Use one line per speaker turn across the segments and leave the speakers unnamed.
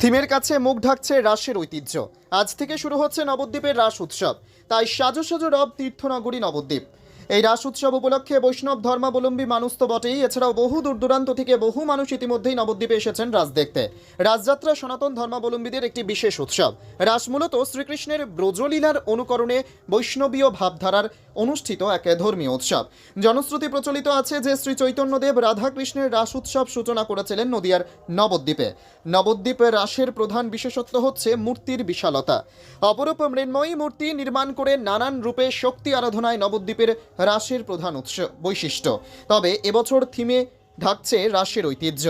থিমের কাছে মুখ ঢাকছে রাসের ঐতিহ্য আজ থেকে শুরু হচ্ছে নবদ্বীপের রাস উৎসব তাই সাজো সাজো রব তীর্থনগরী নবদ্বীপ এই রাস উৎসব উপলক্ষে বৈষ্ণব ধর্মাবলম্বী মানুষ তো বটেই এছাড়াও বহু দূর দূরান্ত থেকে বহু মানুষ ইতিমধ্যেই নবদ্বীপে এসেছেন রাস দেখতে রাসযাত্রা সনাতন ধর্মাবলম্বীদের একটি বিশেষ উৎসব রাস মূলত শ্রীকৃষ্ণের ব্রজলীলার অনুকরণে বৈষ্ণবীয় ভাবধারার অনুষ্ঠিত এক ধর্মীয় উৎসব জনশ্রুতি প্রচলিত আছে যে শ্রী চৈতন্যদেব রাধাকৃষ্ণের রাস উৎসব সূচনা করেছিলেন নদীয়ার নবদ্বীপে নবদ্বীপে রাসের প্রধান বিশেষত্ব হচ্ছে মূর্তির বিশালতা অপরূপ মৃন্ময়ী মূর্তি নির্মাণ করে নানান রূপে শক্তি আরাধনায় নবদ্বীপের রাসের প্রধান উৎস বৈশিষ্ট্য তবে এবছর থিমে ঢাকছে রাসের ঐতিহ্য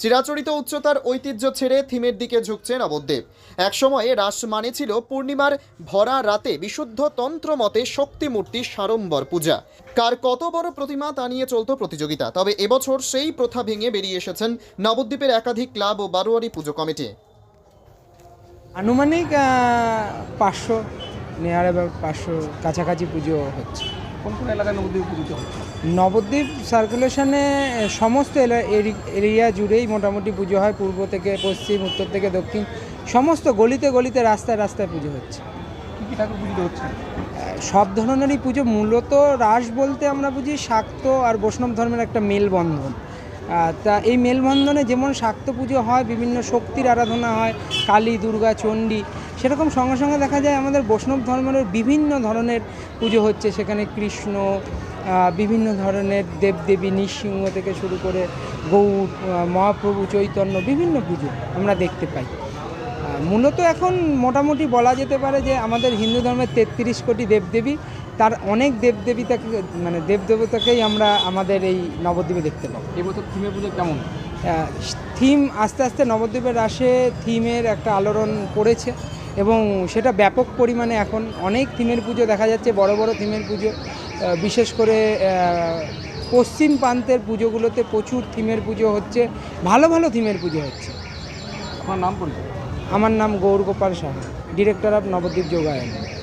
চিরাচরিত উচ্চতার ঐতিহ্য ছেড়ে থিমের দিকে ঝুঁকছে নবদ্বীপ একসময়ে রাস মানে ছিল পূর্ণিমার ভরা রাতে বিশুদ্ধ তন্ত্র মতে শক্তিমূর্তি সারম্বর পূজা কার কত বড় প্রতিমা তা নিয়ে চলত প্রতিযোগিতা তবে এবছর সেই প্রথা ভেঙে বেরিয়ে এসেছেন নবদ্বীপের একাধিক ক্লাব ও বারোয়ারি পুজো কমিটি
আনুমানিক পাঁচশো নেয়ার পাঁচশো কাছাকাছি পুজো হচ্ছে
কোন কোন এলাকায় নবদ্বীপ উপকৃত
নবদ্বীপ সার্কুলেশনে সমস্ত এরিয়া জুড়েই মোটামুটি পুজো হয় পূর্ব থেকে পশ্চিম উত্তর থেকে দক্ষিণ সমস্ত গলিতে গলিতে রাস্তায় রাস্তায় পুজো হচ্ছে
কী কী ঠাকুর পুজো হচ্ছে
সব ধরনেরই পুজো মূলত রাস বলতে আমরা বুঝি শাক্ত আর বৈষ্ণব ধর্মের একটা মেলবন্ধন তা এই মেলবন্ধনে যেমন শাক্ত পুজো হয় বিভিন্ন শক্তির আরাধনা হয় কালী দুর্গা চণ্ডী সেরকম সঙ্গে সঙ্গে দেখা যায় আমাদের বৈষ্ণব ধর্মের বিভিন্ন ধরনের পুজো হচ্ছে সেখানে কৃষ্ণ বিভিন্ন ধরনের দেবদেবী নৃসিংহ থেকে শুরু করে গৌর মহাপ্রভু চৈতন্য বিভিন্ন পুজো আমরা দেখতে পাই মূলত এখন মোটামুটি বলা যেতে পারে যে আমাদের হিন্দু ধর্মের তেত্রিশ কোটি দেবদেবী তার অনেক দেবদেবী তাকে মানে দেবদেবতাকেই আমরা আমাদের এই নবদ্বীপে দেখতে পাবো
এবছর থিমে পুজো কেমন
থিম আস্তে আস্তে নবদ্বীপের আসে থিমের একটা আলোড়ন পড়েছে এবং সেটা ব্যাপক পরিমাণে এখন অনেক থিমের পুজো দেখা যাচ্ছে বড় বড় থিমের পুজো বিশেষ করে পশ্চিম প্রান্তের পুজোগুলোতে প্রচুর থিমের পুজো হচ্ছে ভালো ভালো থিমের পুজো হচ্ছে আমার নাম আমার নাম গৌরগোপাল সাহা ডিরেক্টর অফ নবদ্বীপ যোগায়ন